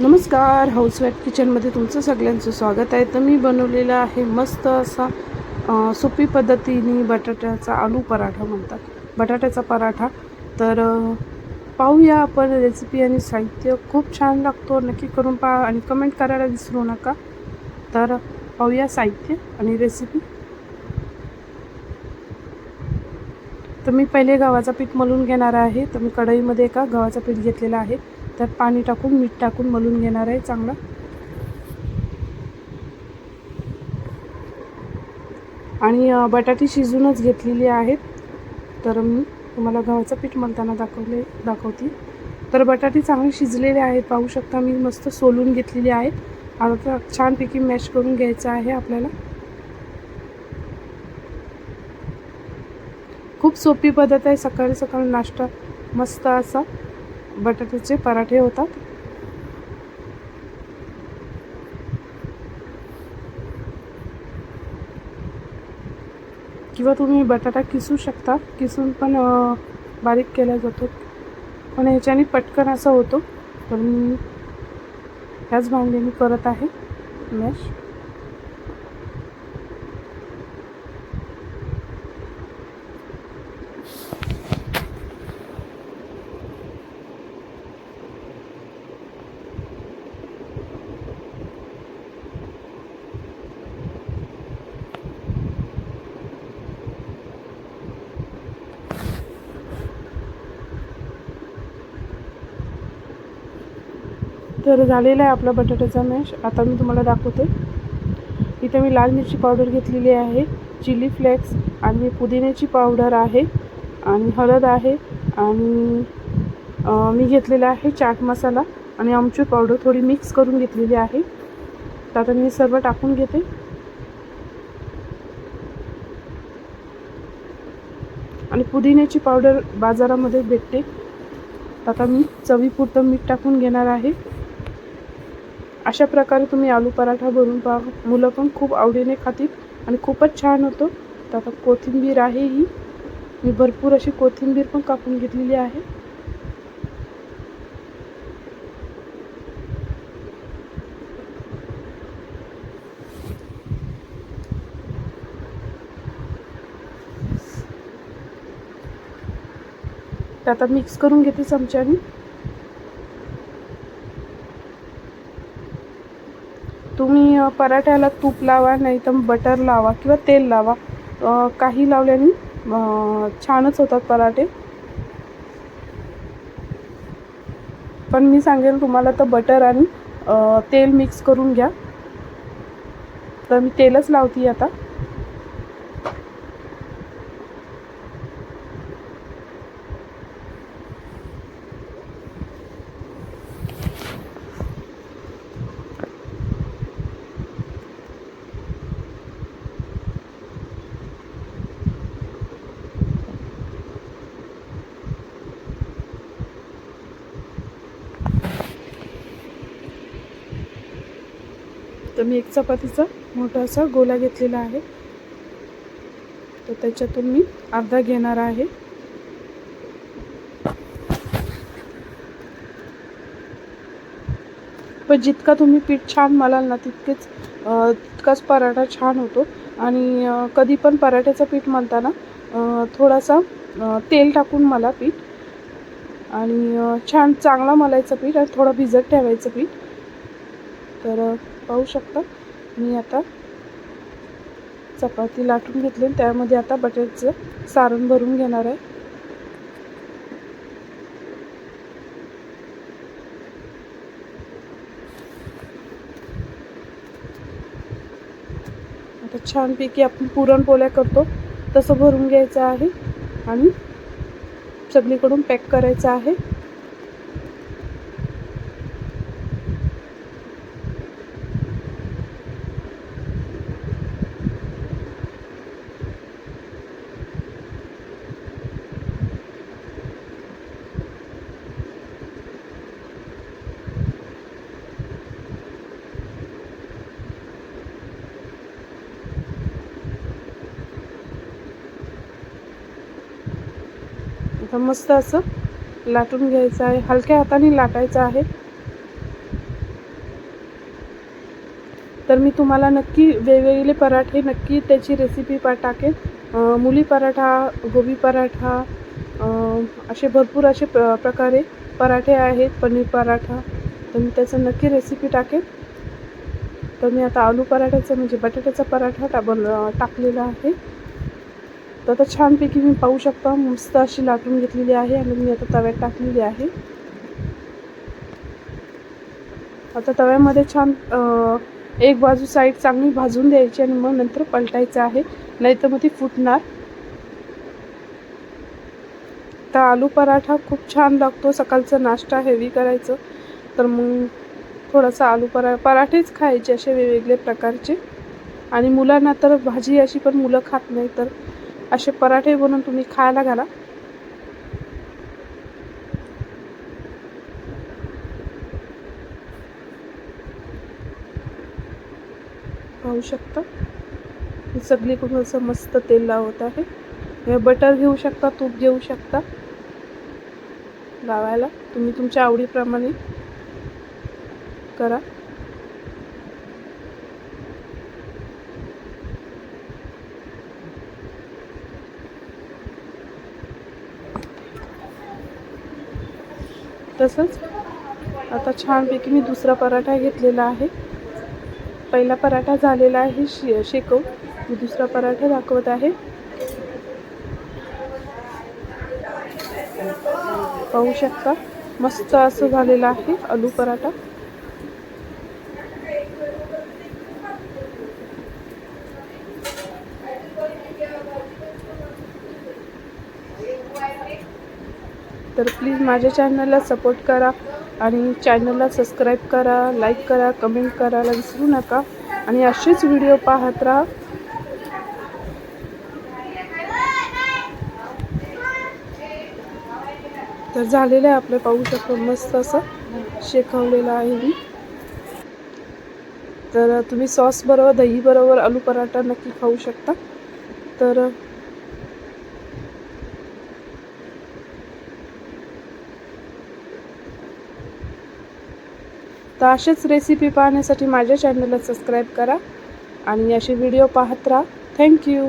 नमस्कार हाऊसवाईफ किचनमध्ये तुमचं सगळ्यांचं स्वागत आहे. तर मी बनवलेला आहे मस्त असा सोपी पद्धतीने बटाट्याचा आलू पराठा म्हणतात. बटाट्याचा पराठा. तर पाहूया आपण रेसिपी आणि साहित्य. खूप छान लागतो. नक्की करून पा आणि कमेंट करायला विसरू नका. तर पाहूया साहित्य आणि रेसिपी तर मी पहिले गव्हाचं पीठ मलून घेणार आहे. तर मी कढईमध्ये एका गव्हाचं पीठ घेतलेलं आहे. त्यात पाणी टाकून मीठ टाकून मलून घेणार आहे चांगलं. आणि बटाटी शिजूनच घेतलेली आहेत. तर मी तुम्हाला गव्हाचं पीठ मलताना दाखवले दाखवते. तर बटाटी चांगली शिजलेले आहेत. पाहू शकता मी मस्त सोलून घेतलेली आहेत. आता छानपैकी मॅश करून घ्यायचं आहे आपल्याला. खूप सोपी पद्धत आहे. सकाळी सकाळी नाश्ता मस्त असा. बटाट्याचे पराठे होतात. किंवा तुम्ही बटाटा किसू शकता. किसून पण बारीक केला जातो. पण ह्याच्याने पटकन असा होतो. तर मी ह्याच भांड्याने करत आहे. मॅश. तर झालेला आहे आपला बटाट्याचा मॅश आता मी तुम्हाला दाखवते. इथे मी लाल मिरची पावडर घेतलेली आहे चिली फ्लेक्स आणि पुदिन्याची पावडर आहे आणि हळद आहे आणि मी घेतलेला आहे चाट मसाला आणि आमचूर पावडर थोडी मिक्स करून घेतलेली आहे. तर आता मी सर्व टाकून घेते. आणि पुदिन्याची पावडर बाजारामध्ये भेटते. आता मी चवीपुरतं मीठ टाकून घेणार आहे. अशा प्रकारे तुम्ही आलू पराठा भरून पहा. मुलं पण खूप आवडीने खातील आणि खूपच छान होतो. तर आता कोथिंबीर आहे ही. मी भरपूर अशी कोथिंबीर पण कापून घेतलेली आहे. आता मिक्स करून घेते चमच्याने तुम्ही अ, पराठ्याला तूप लावा नाही तर बटर लावा किंवा तेल लावा. काही लावल्याने छानच होतात पराठे. पण मी सांगेल तुम्हाला तर बटर आणि तेल मिक्स करून घ्या. तर मी तेलच लावते आता. तर मी एक चपातीचा मोठा असा गोला घेतलेला आहे. तर त्याच्यातून मी अर्धा घेणार आहे. पण जितका तुम्ही पीठ छान मलाल ना तितकेच तितकाच पराठा छान होतो. आणि कधी पण पराठ्याचं पीठ मलताना थोडासा तेल टाकून मला पीठ आणि छान चांगला मलायचं पीठ आणि थोडं भिजत ठेवायचं पीठ. तर पाहू शकता. मी आता चपाती लाटून घेतली आणि त्यामध्ये आता बटाट्याचं सारण भरून घेणार आहे. आता छानपैकी आपण पुरणपोळ्या करतो. तसं भरून घ्यायचं आहे आणि सगळीकडून पॅक करायचं आहे. आता मस्त असं लाटून घ्यायचं आहे. हलक्या हाताने लाटायचं आहे. तर मी तुम्हाला नक्की वेगवेगळे पराठे नक्की त्याची रेसिपी पा टाकेन. मुली पराठा गोबी पराठा असे भरपूर असे प्र प्रकारे पराठे आहेत पनीर पराठा. तर मी त्याचं नक्की रेसिपी टाकेन. तर मी आता आलू पराठ्याचा म्हणजे बटाट्याचा पराठा टा बन टाकलेला आहे. तर आता छानपैकी मी पाहू शकता मस्त अशी लाटून घेतलेली आहे आणि मी आता तव्यात टाकलेली आहे. आता तव्यामध्ये छान एक बाजू साईड चांगली भाजून द्यायची आणि मग नंतर पलटायचं आहे. नाही तर मग ती फुटणार. तर आलू पराठा खूप छान लागतो सकाळचा नाश्ता हेवी करायचं. तर मग थोडासा आलू परा पराठेच खायचे असे वेगवेगळे प्रकारचे. आणि मुलांना तर भाजी अशी पण मुलं खात नाही तर असे पराठे बनवून तुम्ही खायला घाला. पाहू शकता. सगळीकडून असं मस्त तेल लावत आहे. बटर घेऊ शकता तूप घेऊ शकता. लावायला तुम्ही तुमच्या आवडीप्रमाणे करा. तसंच आता छानपैकी मी दुसरा पराठा घेतलेला आहे. पहिला पराठा झालेला आहे शे शेकव. मी दुसरा पराठा दाखवत आहे. पाहू शकता मस्त असं झालेलं आहे आलू पराठा. तर प्लीज माझ्या चॅनलला सपोर्ट करा आणि चॅनलला सबस्क्राईब करा लाईक करा कमेंट करायला विसरू नका. आणि असेच व्हिडिओ पाहत राहा. तर झालेलं आहे आपलं पाहू शकतो मस्त असं शेकवलेलं आहे मी. तर तुम्ही सॉस बरोबर दही बरोबर आलू पराठा नक्की खाऊ शकता. तर तर अशीच रेसिपी पाहण्यासाठी माझ्या चॅनलला सबस्क्राईब करा आणि असे व्हिडिओ पाहत राहा. थँक्यू